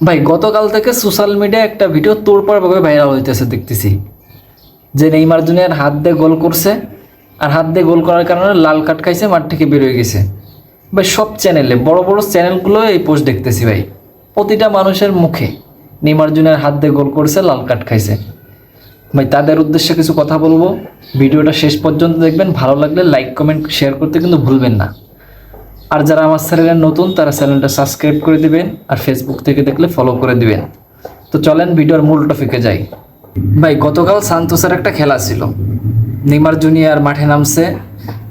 ভাই, গতকাল থেকে সোশ্যাল মিডিয়ায় একটা ভিডিও তোড়পাড়ভাবে ভাইরাল হইতেছে, দেখতেছি। যে নেইমার জুনিয়র হাত দিয়ে গোল করছে, আর হাত দিয়ে গোল করার কারণে লাল কার্ড খাইছে, মাঠ থেকে বের হয়ে গেছে। ভাই, সব চ্যানেলে বড় বড় চ্যানেলগুলো এই পোস্ট দেখতেছি ভাই। প্রতিটা মানুষের মুখে নেইমার জুনিয়র হাত দিয়ে গোল করছে, লাল কার্ড খাইছে। ভাই, তাদের উদ্দেশ্যে কিছু কথা বলব। ভিডিওটা শেষ পর্যন্ত দেখবেন, ভালো লাগলে লাইক কমেন্ট শেয়ার করতে কিন্তু ভুলবেন না। আর যারা আমার চ্যানেলে নতুন, তারা চ্যানেলটা সাবস্ক্রাইব করে দিবেন আর ফেসবুক থেকে দেখলে ফলো করে দিবেন। তো চলেন ভিডিওর মূল টপিকে যাই। ভাই, গতকাল সান্তোসের একটা খেলা ছিল। নেইমার জুনিয়র মাঠে নামছে।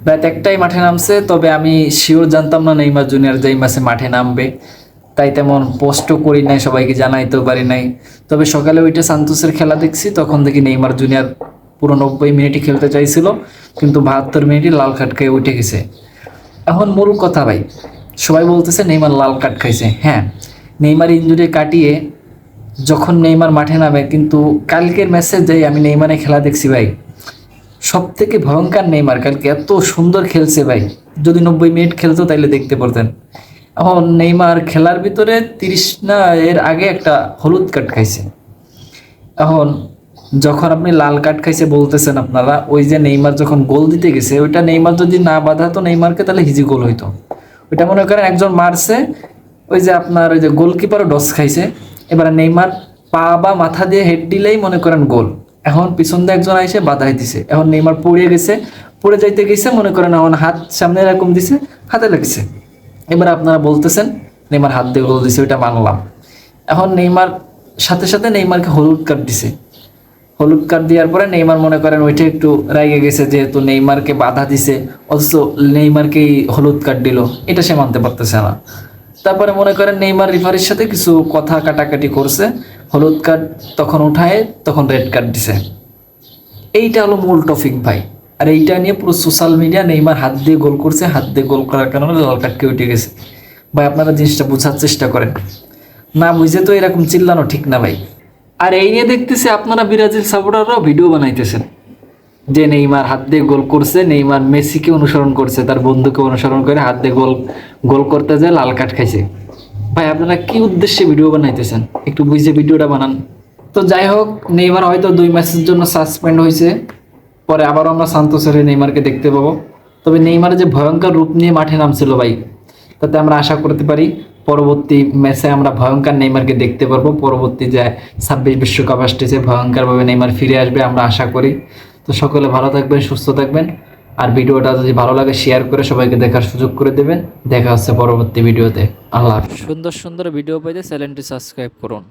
রাত একটাই মাঠে নামছে, তবে আমি শিওর জানতাম না নেইমার জুনিয়র যেই মাসে মাঠে নামবে। তাই তেমন পোস্টও করি নাই, সবাইকে জানাইতেও পারি নাই। তবে সকালে ওইটা সান্তোসের খেলা দেখছি, তখন দেখি নেইমার জুনিয়র পুরো নব্বই মিনিটই খেলতে চাইছিল, কিন্তু বাহাত্তর মিনিটই লাল খেয়ে উঠে গেছে। এখন মূল কথা ভাই, সবাই বলতেছে নেইমার লাল কার্ড খাইছে। হ্যাঁ নেইমার ইঞ্জুরি কাটিয়ে যখন নেইমার মাঠে নামে, কিন্তু কালকের ম্যাচে যাই আমি নেইমারে খেলা দেখছি ভাই। সব থেকে ভয়ঙ্কর নেইমার কালকে, এত সুন্দর খেলছে ভাই। যদি নব্বই মিনিট খেলতো তাইলে দেখতে পারতেন। এখন নেইমার খেলার ভিতরে তিরিশ না, এর আগে একটা হলুদ কার্ড খাইছে। এখন যখন আপনি লাল কার্ড খাইছে বলতেছেন আপনারা, ওই যে নেইমার যখন গোল দিতে গেছে, ওইটা নেইমার যদি না বাধাতো নেইমারকে তাহলে হিজি গোল হইতো। ওইটা মনে করেন একজন মারছে, ওই যে আপনার ওই যে গোলকিপারও ডস খাইছে, এবারে নেইমার পা বা মাথা দিয়ে হেড দিলেই মনে করেন গোল। এখন পিছন দিয়ে একজন আইসে বাধাই দিছে। এখন নেইমার পড়ে গেছে, পড়ে যাইতে গেছে, মনে করেন এখন হাত সামনে এরকম দিছে, হাতে লাগছে। এবার আপনারা বলতেছেন, নেইমার হাত দিয়ে গোল দিছে, ওইটা মানলাম। এখন নেইমার, সাথে সাথে নেইমারকে হলুদ কার্ড দিছে। হলুদ কার্ড দেওয়ার পরে নেইমার মনে করেন ওইটা একটু রাইগে গেছে, যেহেতু নেইমারকে বাধা দিছে, অথচ নেইমারকেই হলুদ কার্ড দিল। এটা সে মানতে পারতেছে না। তারপরে মনে করেন নেইমার রিফারির সাথে কিছু কথা কাটাকাটি করছে। হলুদ কার্ড তখন উঠায়, তখন রেড কার্ড দিছে। এইটা হলো মূল টপিক ভাই। আর এইটা নিয়ে পুরো সোশ্যাল মিডিয়া নেইমার হাত দিয়ে গোল করছে, হাত দিয়ে গোল করার কারণে লাল কার্ডকে উঠে গেছে। ভাই, আপনারা জিনিসটা বোঝার চেষ্টা করেন। না বুঝে তো এরকম চিল্লানো ঠিক না ভাই। আর এই নিয়ে দেখতেছি আপনারা ব্রাজিল সাপোর্টাররাও ভিডিও বানাইতেছেন। যে নেইমার হাত দিয়ে গোল করছে, নেইমার মেসিকে অনুসরণ করছে, তার বন্ধুকে অনুসরণ করে হাত দিয়ে গোল গোল করতে যায়, লাল কাঠ খাইছে। ভাই, আপনারা কি উদ্দেশ্যে ভিডিও বানাইতেছেন? একটু বুঝে ভিডিওটা বানান। তো যাই হোক, নেইমার হয়তো দুই ম্যাচের জন্য সাসপেন্ড হয়েছে পরে আবারও আমরা সান্তোসের নেইমারকে দেখতে পাবো। তবে নেইমার যে ভয়ঙ্কর রূপ নিয়ে মাঠে নামছিল ভাই, তাতে আমরা আশা করতে পারি পরবর্তী ম্যাচে আমরা ভয়ঙ্কর নেইমারকে দেখতে পারব। পরবর্তী যে ছাব্বিশ বিশ্বকাপ আসতেছে, ভয়ঙ্করভাবে নেইমার ফিরে আসবে আমরা আশা করি। তো সকলে ভালো থাকবেন, সুস্থ থাকবেন। আর ভিডিওটা যদি ভালো লাগে শেয়ার করে সবাইকে দেখার সুযোগ করে দেবেন। দেখা হচ্ছে পরবর্তী ভিডিওতে। আল্লাহ সুন্দর সুন্দর ভিডিও পেতে চ্যানেলটি সাবস্ক্রাইব করুন।